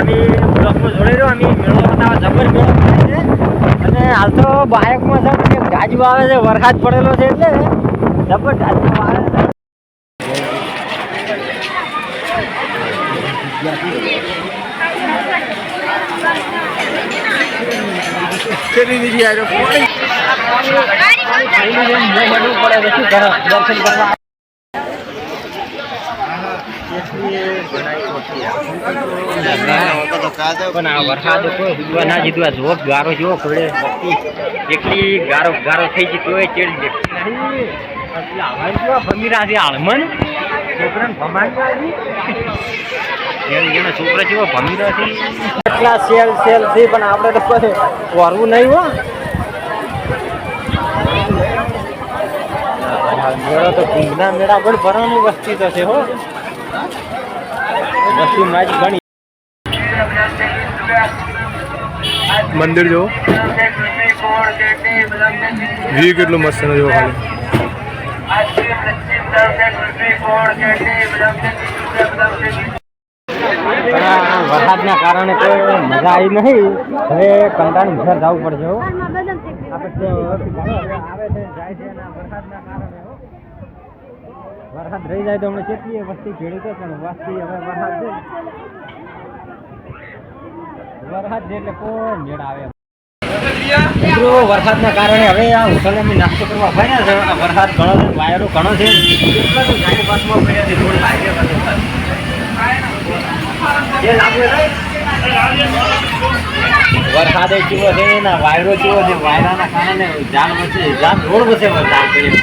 અમે મેળો બતાવવા જબર મેળો છે. અને હાલ તો બાયકમાં છે ગાજુ આવે છે વરસાદ પડેલો છે એટલે જબર ગાજુ આવે છે. કેટલી જોક ગારો ગારો થઈ જતો એટલા સેલ સેલ પણ આપણે તો વરવું નહીં હો. મેળો તો કુંભના મેળા પણ ભરવાની વસ્તી તો છે હો. મંદિર જો વ્યૂ કેટલું મસ્ત છે જો ખાલી. વરસાદના કારણે તો મજા આવી નહીં. હવે કંટાળી ઘર જવું પડશે આપણે આવે છે જાય છે વરસાદના કારણે વરસાદ રહી જાય તો હમણાં કેટલી વસ્તી ખેડૂતો પણ વસ્તી હવે વરસાદ છે. વરસાદ એટલે કોણ આવે મિત્રો, વરસાદના કારણે હવે આ હોટલ અમે નાસ્તો કરવા ભાઈ ને વરસાદ ઘણો વાયરો ઘણો છે. તો ગાડી પાસમાં લાગે વરસાદ કેવો છે ને વાયરો જીવો છે, વાયરાના કારણે જાન વચ્ચે જાન રોડ વચ્ચે વરસાદ. પડ્યો